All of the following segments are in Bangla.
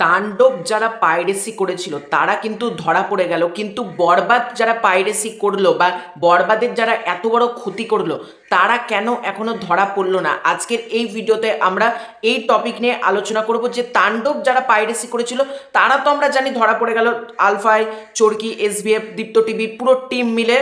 তাণ্ডব যারা পাইরেসি করেছিল, তারা কিন্তু ধরা পড়ে গেল। কিন্তু বরবাদ যারা পাইরেসি করল বা বরবাদের যারা এত বড় ক্ষতি করল, তারা কেন এখনও ধরা পড়ল না? আজকের এই ভিডিওতে আমরা এই টপিক নিয়ে আলোচনা করব যে তাণ্ডব যারা পাইরেসি করেছিল, তারা তো আমরা জানি ধরা পড়ে গেল Alpha I Chorki SBF Deepto TV, পুরো টিম মিলে।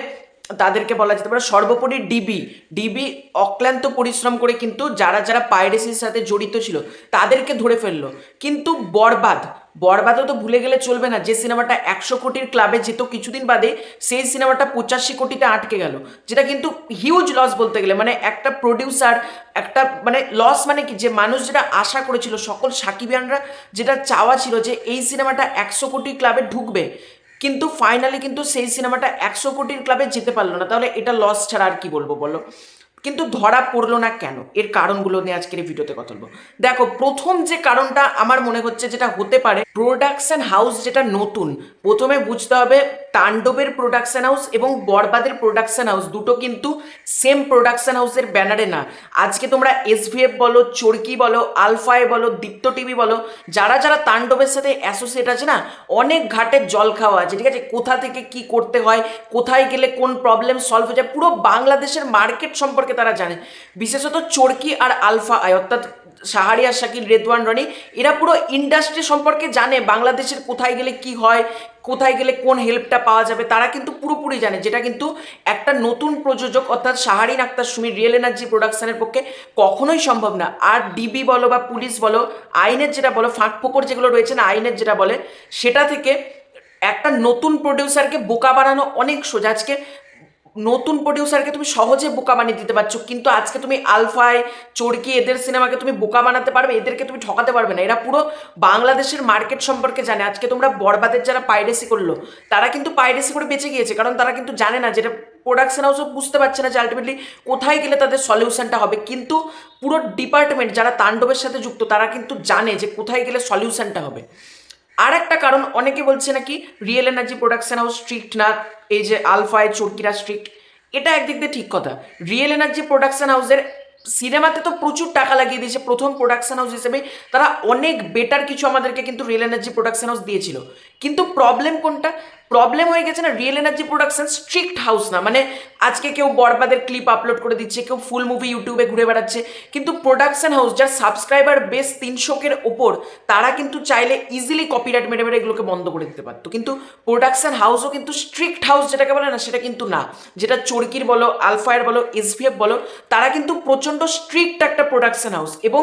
তাদেরকে বলা যেতে পারে সর্বোপরি ডিবি। ডিবি অক্লান্ত পরিশ্রম করে কিন্তু যারা যারা পাইরেসির সাথে জড়িত ছিল, তাদেরকে ধরে ফেলল। কিন্তু বরবাদ, বরবাদও তো ভুলে গেলে চলবে না। যে সিনেমাটা একশো কোটির ক্লাবে যেত কিছুদিন বাদে, সেই সিনেমাটা পঁচাশি কোটিতে আটকে গেল। যেটা কিন্তু হিউজ লস বলতে গেলে। মানে একটা প্রডিউসার একটা মানে লস মানে কি? যে মানুষ যেটা আশা করেছিল, সকল সাকিবিয়ানরা যেটা চাওয়া ছিল যে এই সিনেমাটা একশো কোটি ক্লাবে ঢুকবে। কিন্তু ফাইনালি কিন্তু সেই সিনেমাটা একশো কোটির ক্লাবে যেতে পারল না। তাহলে এটা লস ছাড়া আর কি বলব বলো? কিন্তু ধরা পড়ল না কেন? এর কারণগুলো নিয়ে আজকের এই ভিডিওতে কথা বলব। দেখো, প্রথম যে কারণটা আমার মনে হচ্ছে যেটা হতে পারে প্রোডাকশন হাউস যেটা নতুন, প্রথমে বুঝতে হবে তাণ্ডবের প্রোডাকশন হাউস এবং বরবাদের প্রোডাকশন হাউস দুটো কিন্তু সেম প্রোডাকশন হাউসের ব্যানারে না। আজকে তোমরা এসভিএফ বলো, চরকি বলো আলফায় বলো, দীপ্ত টিভি বলো, যারা যারা তাণ্ডবের সাথে অ্যাসোসিয়েট আছে না, অনেক ঘাটের জল খাওয়া আছে, ঠিক আছে? কোথা থেকে কি করতে হয়, কোথায় গেলে কোন প্রবলেম সলভ হয়ে যায়, পুরো বাংলাদেশের মার্কেট সম্পর্কে তারা জানে। বিশেষত চরকি আর আলফা আয় অর্থাৎ সাহারিয়া শাকিল, রেদওয়ান রনি, এরা পুরো ইন্ডাস্ট্রি সম্পর্কে জানে বাংলাদেশের কোথায় গেলে কি হয়, কোথায় গেলে কোন হেল্পটা পাওয়া যাবে, তারা কিন্তু পুরোপুরি জানে, যেটা কিন্তু একটা নতুন প্রযোজক, অর্থাৎ শাহারিন আক্তার সুমি রিয়েল এনার্জি প্রোডাকশনের পক্ষে কখনোই সম্ভব না। আর ডিবি বলো বা পুলিশ বলো, আইনের যেটা বলো, ফাঁক ফোকর যেগুলো রয়েছে না, আইনের যেটা বলে, সেটা থেকে একটা নতুন প্রডিউসারকে বোকা বানানো অনেক সোজা। আজকে নতুন প্রডিউসারকে তুমি সহজে বোকা বানিয়ে দিতে পারছ, কিন্তু আজকে তুমি আলফায়, চড়কি, এদের সিনেমাকে তুমি বোকা বানাতে পারবে, এদেরকে তুমি ঠকাতে পারবে না। এরা পুরো বাংলাদেশের মার্কেট সম্পর্কে জানে। আজকে তোমরা বরবাদের যারা পাইরেসি করল, তারা কিন্তু পাইরেসি করে বেঁচে গিয়েছে, কারণ তারা কিন্তু জানে না যেটা প্রোডাকশন হাউসও বুঝতে পারছে না যে আলটিমেটলি কোথায় গেলে তাদের সলিউশনটা হবে। কিন্তু পুরো ডিপার্টমেন্ট যারা তাণ্ডবের সাথে যুক্ত, তারা কিন্তু জানে যে কোথায় গেলে সলিউশনটা হবে। আর একটা কারণ, অনেকে বলছে নাকি real energy production house strict না, এই যে আলফায় চরকিরা স্ট্রিক্ট এটা একদিক দিয়ে ঠিক কথা। রিয়েল এনার্জি প্রোডাকশন হাউসের সিনেমাতে তো প্রচুর টাকা লাগিয়ে দিয়েছে। প্রথম প্রোডাকশন হাউস হিসেবে তারা অনেক বেটার কিছু আমাদেরকে কিন্তু রিয়েল এনার্জি প্রোডাকশন হাউস দিয়েছিল। কিন্তু প্রবলেম কোনটা? প্রবলেম হয়ে গেছে না real energy production strict house না। মানে আজকে কেউ বরবাদের ক্লিপ আপলোড করে দিচ্ছে, কেউ ফুল মুভি ইউটিউবে ঘুরে বেড়াচ্ছে, কিন্তু প্রোডাকশন হাউস যার সাবস্ক্রাইবার বেস তিনশোকের ওপর, তারা কিন্তু চাইলে ইজিলি কপিরাইট মেরে মেরে এগুলোকে বন্ধ করে দিতে পারতো। কিন্তু প্রোডাকশন হাউসও কিন্তু স্ট্রিক্ট হাউস যেটাকে বলে না, সেটা কিন্তু না। যেটা চরকির বলো আলফায়ার বলো এসভিএফ বলো, তারা কিন্তু প্রচণ্ড স্ট্রিক্ট একটা প্রোডাকশন হাউস এবং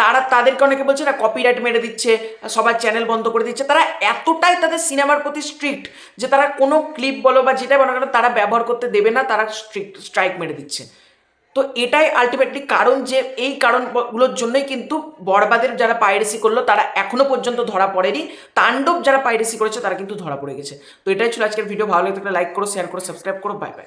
তারা তাদেরকে অনেকে বলছে না কপিরাইট মেরে দিচ্ছে সবার চ্যানেল বন্ধ করে দিচ্ছে। তারা এতটাই তাদের সিনেমার প্রতি স্ট্রিক্ট যে তারা কোনো ক্লিপ বলো বা যেটাই বলো কেন, তারা ব্যবহার করতে দেবে না, তারা স্ট্রিক্ট স্ট্রাইক মেরে দিচ্ছে। তো এটাই আলটিমেটলি কারণ যে এই কারণগুলোর জন্যই কিন্তু বরবাদের যারা পাইরেসি করল, তারা এখনও পর্যন্ত ধরা পড়েনি। তাণ্ডব যারা পাইরেসি করেছে, তারা কিন্তু ধরা পড়ে গেছে। তো এটাই ছিল আজকের ভিডিও ভালো লাগে থাকলে লাইক করো শেয়ার করো সাবস্ক্রাইব করো। Bye bye